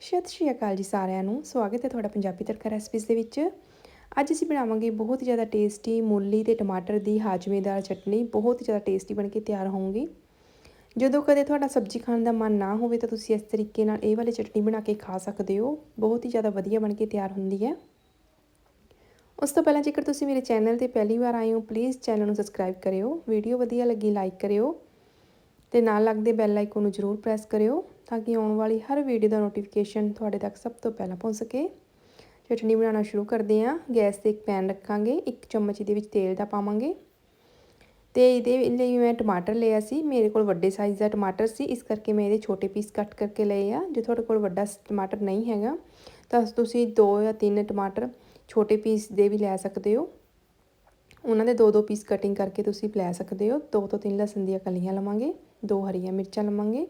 ਸਤਿ ਸ਼੍ਰੀ ਅਕਾਲ ਜੀ ਸਾਰਿਆਂ ਨੂੰ। ਸਵਾਗਤ ਹੈ ਤੁਹਾਡਾ ਪੰਜਾਬੀ ਤੜਕਾ ਰੈਸਪੀਜ਼ ਦੇ ਵਿੱਚ। ਅੱਜ ਅਸੀਂ ਬਣਾਵਾਂਗੇ ਬਹੁਤ ਹੀ ਜ਼ਿਆਦਾ ਟੇਸਟੀ ਮੂਲੀ ਤੇ ਟਮਾਟਰ ਦੀ ਹਾਜਮੇਦਾਰ ਚਟਨੀ। ਬਹੁਤ ਹੀ ਜ਼ਿਆਦਾ ਟੇਸਟੀ ਬਣ ਕੇ ਤਿਆਰ ਹੋਊਗੀ ਜਦੋਂ ਕਦੇ ਤੁਹਾਡਾ ਸਬਜ਼ੀ ਖਾਣ ਦਾ ਮਨ ਨਾ ਹੋਵੇ ਤਾਂ ਤੁਸੀਂ ਇਸ ਤਰੀਕੇ ਨਾਲ ਇਹ ਵਾਲੀ ਚਟਨੀ ਬਣਾ ਕੇ ਖਾ ਸਕਦੇ ਹੋ। ਬਹੁਤ ਹੀ ਜ਼ਿਆਦਾ ਵਧੀਆ ਬਣ ਕੇ ਤਿਆਰ ਹੁੰਦੀ ਹੈ। ਉਸ ਤੋਂ ਪਹਿਲਾਂ ਜੇਕਰ ਤੁਸੀਂ ਮੇਰੇ ਚੈਨਲ ਤੇ ਪਹਿਲੀ ਵਾਰ ਆਏ ਹੋ ਪਲੀਜ਼ ਚੈਨਲ ਨੂੰ ਸਬਸਕ੍ਰਾਈਬ ਕਰਿਓ। ਵੀਡੀਓ ਵਧੀਆ ਲੱਗੀ ਲਾਈਕ ਕਰਿਓ। ਤੇ ਨਾਲ ਲੱਗਦੇ ਬੈਲ ਆਈਕਨ ਨੂੰ ਜ਼ਰੂਰ ਪ੍ਰੈਸ ਕਰਿਓ। ਤਾਂ ਕਿ ਆਉਣ ਵਾਲੀ ਹਰ ਵੀਡੀਓ ਦਾ ਨੋਟੀਫਿਕੇਸ਼ਨ ਤੁਹਾਡੇ ਤੱਕ ਸਭ ਤੋਂ ਪਹਿਲਾਂ ਪਹੁੰਚ ਸਕੇ। ਚਟਨੀ ਬਣਾਉਣਾ ਸ਼ੁਰੂ ਕਰਦੇ ਹਾਂ। ਗੈਸ ਤੇ ਇੱਕ ਪੈਨ ਰੱਖਾਂਗੇ। ਇੱਕ ਚਮਚ ਦੇ ਵਿੱਚ ਤੇਲ ਦਾ ਪਾਵਾਂਗੇ। ਤੇ ਇਹਦੇ ਲਈ ਮੈਂ ਟਮਾਟਰ ਲਿਆ ਸੀ। ਮੇਰੇ ਕੋਲ ਵੱਡੇ ਸਾਈਜ਼ ਦਾ ਟਮਾਟਰ ਸੀ। ਇਸ ਕਰਕੇ ਮੈਂ ਇਹਦੇ ਛੋਟੇ ਪੀਸ ਕੱਟ ਕਰਕੇ ਲਏ ਆ। ਜੇ ਤੁਹਾਡੇ ਕੋਲ ਵੱਡਾ ਟਮਾਟਰ ਨਹੀਂ ਹੈਗਾ, ਤਾਂ ਤੁਸੀਂ ਦੋ ਜਾਂ ਤਿੰਨ ਟਮਾਟਰ ਛੋਟੇ ਪੀਸ ਦੇ ਵੀ ਲੈ ਸਕਦੇ ਹੋ। ਉਹਨਾਂ ਦੇ ਦੋ ਦੋ ਪੀਸ ਕਟਿੰਗ ਕਰਕੇ ਤੁਸੀਂ ਲੈ ਸਕਦੇ ਹੋ। ਦੋ ਤੋਂ ਤਿੰਨ ਲਸਣ ਦੀਆਂ ਕਲੀਆਂ ਲਵਾਂਗੇ, ਦੋ ਹਰੀਆਂ ਮਿਰਚਾਂ ਲਵਾਂਗੇ।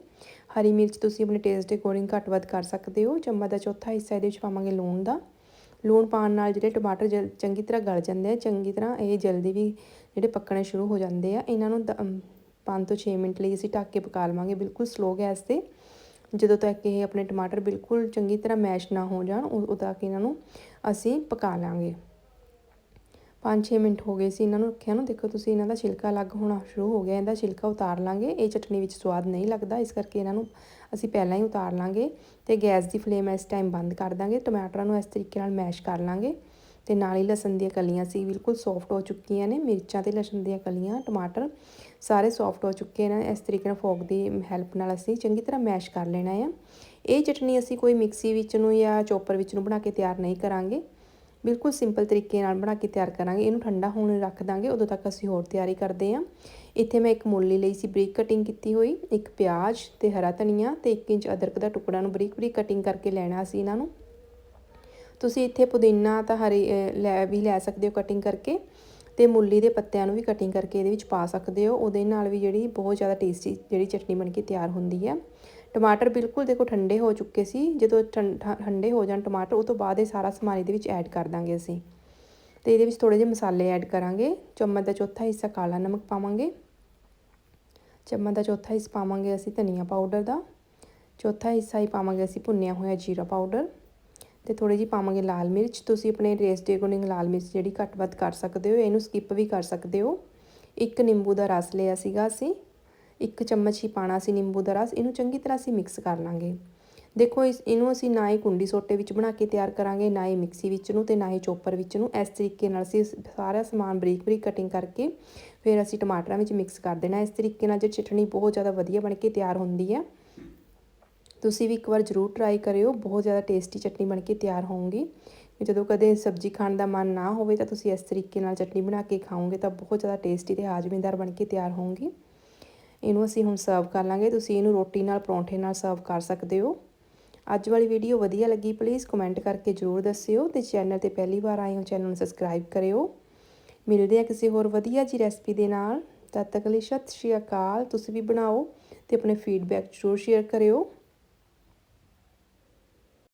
ਹਰੀ ਮਿਰਚ ਤੁਸੀਂ ਆਪਣੇ ਟੇਸਟ ਦੇ ਅਕੋਰਡਿੰਗ ਘੱਟ ਵੱਧ ਕਰ ਸਕਦੇ ਹੋ। ਚਮਚ ਦਾ ਚੌਥਾ ਹਿੱਸਾ ਇਹਦੇ ਵਿੱਚ ਪਾਵਾਂਗੇ ਲੂਣ ਦਾ। ਲੂਣ ਪਾਉਣ ਨਾਲ ਜਿਹੜੇ ਟਮਾਟਰ ਚੰਗੀ ਤਰ੍ਹਾਂ ਗਲ ਜਾਂਦੇ ਆ, ਚੰਗੀ ਤਰ੍ਹਾਂ ਇਹ ਜਲਦੀ ਵੀ ਜਿਹੜੇ ਪੱਕਣੇ ਸ਼ੁਰੂ ਹੋ ਜਾਂਦੇ ਆ। ਇਹਨਾਂ ਨੂੰ 5 ਤੋਂ 6 ਮਿੰਟ ਲਈ ਅਸੀਂ ਢੱਕ ਕੇ ਪਕਾ ਲਵਾਂਗੇ ਬਿਲਕੁਲ ਸਲੋ ਗੈਸ ਤੇ। ਜਦੋਂ ਤੱਕ ਇਹ ਆਪਣੇ ਟਮਾਟਰ ਬਿਲਕੁਲ ਚੰਗੀ ਤਰ੍ਹਾਂ ਮੈਸ਼ ਨਾ ਹੋ ਜਾਣ, ਉਦੋਂ ਤੱਕ ਇਹਨਾਂ ਨੂੰ ਅਸੀਂ ਪਕਾ ਲਾਂਗੇ। 5-6 ਮਿੰਟ ਹੋ ਗਏ ਸੀ ਇਹਨਾਂ ਨੂੰ ਰੱਖਿਆ ਨੂੰ। ਦੇਖੋ ਤੁਸੀਂ ਇਹਨਾਂ ਦਾ ਛਿਲਕਾ ਅਲੱਗ ਹੋਣਾ ਸ਼ੁਰੂ ਹੋ ਗਿਆ, ਇਹਦਾ ਛਿਲਕਾ ਉਤਾਰ ਲਾਂਗੇ। ਇਹ ਚਟਨੀ ਵਿੱਚ ਸਵਾਦ ਨਹੀਂ ਲੱਗਦਾ, ਇਸ ਕਰਕੇ ਇਹਨਾਂ ਨੂੰ ਅਸੀਂ ਪਹਿਲਾਂ ਹੀ ਉਤਾਰ ਲਾਂਗੇ ਤੇ ਗੈਸ ਦੀ ਫਲੇਮ ਇਸ ਟਾਈਮ ਬੰਦ ਕਰ ਦਾਂਗੇ। ਟਮਾਟਰਾਂ ਨੂੰ ਇਸ ਤਰੀਕੇ ਨਾਲ ਮੈਸ਼ ਕਰ ਲਾਂਗੇ ਤੇ ਨਾਲ ਹੀ ਲਸਣ ਦੀਆਂ ਕਲੀਆਂ ਸੀ, ਬਿਲਕੁਲ ਸੌਫਟ ਹੋ ਚੁੱਕੀਆਂ ਨੇ। ਮਿਰਚਾਂ ਤੇ ਲਸਣ ਦੀਆਂ ਕਲੀਆਂ, ਟਮਾਟਰ ਸਾਰੇ ਸੌਫਟ ਹੋ ਚੁੱਕੇ ਨੇ। ਇਸ ਤਰੀਕੇ ਨਾਲ ਫੋਕ ਦੀ ਹੈਲਪ ਨਾਲ ਅਸੀਂ ਚੰਗੀ ਤਰ੍ਹਾਂ ਮੈਸ਼ ਕਰ ਲੈਣਾ ਹੈ ਇਹ ਚਟਨੀ ਅਸੀਂ ਕੋਈ ਮਿਕਸੀ ਵਿੱਚ ਨੂੰ ਜਾਂ ਚੋਪਰ ਵਿੱਚ ਨੂੰ ਬਣਾ ਕੇ ਤਿਆਰ ਨਹੀਂ ਕਰਾਂਗੇ। ਬਿਲਕੁਲ ਸਿੰਪਲ ਤਰੀਕੇ ਨਾਲ ਬਣਾ ਕੇ ਤਿਆਰ ਕਰਾਂਗੇ। ਇਹਨੂੰ ਠੰਡਾ ਹੋਣ ਰੱਖ ਦਾਂਗੇ। ਉਦੋਂ ਤੱਕ ਅਸੀਂ ਹੋਰ ਤਿਆਰੀ ਕਰਦੇ ਹਾਂ। ਇੱਥੇ ਮੈਂ ਇੱਕ ਮੂਲੀ ਲਈ ਸੀ ਬਰੀਕ ਕਟਿੰਗ ਕੀਤੀ ਹੋਈ। ਇੱਕ ਪਿਆਜ਼ ਤੇ ਹਰਾ ਧਨੀਆ ਤੇ 1 ਇੰਚ ਅਦਰਕ ਦਾ ਟੁਕੜਾ ਨੂੰ ਬਰੀਕ ਬਰੀਕ ਕਟਿੰਗ ਕਰਕੇ ਲੈਣਾ ਸੀ ਇਹਨਾਂ ਨੂੰ। ਤੁਸੀਂ ਇੱਥੇ ਪੁਦੀਨਾ ਤਾਂ ਹਰੀ ਲੈ ਵੀ ਲੈ ਸਕਦੇ ਹੋ ਕਟਿੰਗ ਕਰਕੇ। ਤੇ ਮੂਲੀ ਦੇ ਪੱਤਿਆਂ ਨੂੰ ਵੀ ਕਟਿੰਗ ਕਰਕੇ ਇਹਦੇ ਵਿੱਚ ਪਾ ਸਕਦੇ ਹੋ। ਉਹਦੇ ਨਾਲ ਵੀ ਜਿਹੜੀ ਬਹੁਤ ਜ਼ਿਆਦਾ ਟੇਸਟੀ ਜਿਹੜੀ ਚਟਨੀ ਬਣ ਕੇ ਤਿਆਰ ਹੁੰਦੀ ਹੈ। ਟਮਾਟਰ ਬਿਲਕੁਲ ਦੇਖੋ ਠੰਡੇ ਹੋ ਚੁੱਕੇ ਸੀ। ਜਦੋਂ ਠੰਡੇ ਹੋ ਜਾਣ ਟਮਾਟਰ, ਉਹ ਤੋਂ ਬਾਅਦ ਇਹ ਸਾਰਾ ਸਮਾਨ ਇਹਦੇ ਵਿੱਚ ਐਡ ਕਰ ਦਾਂਗੇ ਅਸੀਂ। ਤੇ ਇਹਦੇ ਵਿੱਚ ਥੋੜੇ ਜਿਹੇ ਮਸਾਲੇ ਐਡ ਕਰਾਂਗੇ। ਚਮਚ ਦਾ ਚੌਥਾ ਹਿੱਸਾ ਕਾਲਾ ਨਮਕ ਪਾਵਾਂਗੇ। ਚਮਚ ਦਾ ਚੌਥਾ ਹਿੱਸਾ ਪਾਵਾਂਗੇ ਅਸੀਂ ਧਨੀਆ ਪਾਊਡਰ ਦਾ। ਚੌਥਾ ਹਿੱਸਾ ਹੀ ਪਾਵਾਂਗੇ ਅਸੀਂ ਭੁੰਨਿਆ ਹੋਇਆ ਜੀਰਾ ਪਾਊਡਰ ਤੇ ਥੋੜੀ ਜਿਹੀ ਪਾਵਾਂਗੇ ਲਾਲ ਮਿਰਚ। ਤੁਸੀਂ ਆਪਣੇ ਟੇਸਟ ਦੇ ਅਕੋਰਡਿੰਗ ਲਾਲ ਮਿਰਚ ਜਿਹੜੀ ਘੱਟ ਵੱਧ ਕਰ ਸਕਦੇ ਹੋ, ਇਹਨੂੰ ਸਕਿਪ ਵੀ ਕਰ ਸਕਦੇ ਹੋ। ਇੱਕ ਨਿੰਬੂ ਦਾ ਰਸ ਲਿਆ ਸੀਗਾ ਅਸੀਂ, ਇੱਕ ਚਮਚ ਹੀ ਪਾਣਾ ਸੀ ਨਿੰਬੂ ਦਾ ਰਸ, ਇਹਨੂੰ ਚੰਗੀ ਤਰ੍ਹਾਂ ਅਸੀਂ ਮਿਕਸ ਕਰ ਲਾਂਗੇ। ਦੇਖੋ, ਇਸ, ਇਹਨੂੰ ਅਸੀਂ ਨਾ ਹੀ ਕੁੰਡੀ ਸੋਟੇ ਵਿੱਚ ਬਣਾ ਕੇ ਤਿਆਰ ਕਰਾਂਗੇ, ਨਾ ਹੀ ਮਿਕਸੀ ਵਿੱਚ ਨੂੰ ਤੇ ਨਾ ਹੀ ਚੋਪਰ ਵਿੱਚ ਨੂੰ। ਇਸ ਤਰੀਕੇ ਨਾਲ ਅਸੀਂ ਸਾਰਾ ਸਮਾਨ ਬਰੀਕ ਬਰੀਕ ਕਟਿੰਗ ਕਰਕੇ ਫਿਰ ਅਸੀਂ ਟਮਾਟਰਾਂ ਵਿੱਚ ਮਿਕਸ ਕਰ ਦੇਣਾ। ਇਸ ਤਰੀਕੇ ਨਾਲ ਜੇ ਚਟਣੀ ਬਹੁਤ ਜ਼ਿਆਦਾ ਵਧੀਆ ਬਣ ਕੇ ਤਿਆਰ ਹੁੰਦੀ ਹੈ ਤੁਸੀਂ ਵੀ ਇੱਕ ਵਾਰ ਜ਼ਰੂਰ ਟਰਾਈ ਕਰਿਓ, ਬਹੁਤ ਜ਼ਿਆਦਾ ਟੇਸਟੀ ਚਟਨੀ ਬਣ ਕੇ ਤਿਆਰ ਹੋਊਗੀ। ਜਦੋਂ ਕਦੇ ਸਬਜ਼ੀ ਖਾਣ ਦਾ ਮਨ ਨਾ ਹੋਵੇ ਤਾਂ ਤੁਸੀਂ ਇਸ ਤਰੀਕੇ ਨਾਲ ਚਟਨੀ ਬਣਾ ਕੇ ਖਾਓਗੇ ਤਾਂ ਬਹੁਤ ਜ਼ਿਆਦਾ ਟੇਸਟੀ ਤੇ ਹਾਜ਼ਮੇਦਾਰ ਬਣ ਕੇ ਤਿਆਰ ਹੋਊਗੀ। ਇਹਨੂੰ ਅਸੀਂ ਹੁਣ ਸਰਵ ਕਰ ਲਾਂਗੇ, ਤੁਸੀਂ ਇਹਨੂੰ ਰੋਟੀ ਨਾਲ, ਪਰੌਂਠੇ ਨਾਲ ਸਰਵ ਕਰ ਸਕਦੇ ਹੋ। ਅੱਜ ਵਾਲੀ ਵੀਡੀਓ ਵਧੀਆ ਲੱਗੀ ਪਲੀਜ਼ ਕਮੈਂਟ ਕਰਕੇ ਜ਼ਰੂਰ ਦੱਸਿਓ ਤੇ ਚੈਨਲ ਤੇ ਪਹਿਲੀ ਵਾਰ ਆਏ ਹੋ ਚੈਨਲ ਨੂੰ ਸਬਸਕ੍ਰਾਈਬ ਕਰਿਓ। ਮਿਲਦੇ ਆ ਕਿਸੇ ਹੋਰ ਵਧੀਆ ਜੀ ਰੈਸਪੀ ਦੇ ਨਾਲ। ਤਦ ਤੱਕ ਲਈ ਸਤਿ ਸ਼੍ਰੀ ਅਕਾਲ, ਤੁਸੀਂ ਵੀ ਬਣਾਓ ਤੇ ਆਪਣੇ ਫੀਡਬੈਕ ਜ਼ਰੂਰ ਸ਼ੇਅਰ ਕਰਿਓ।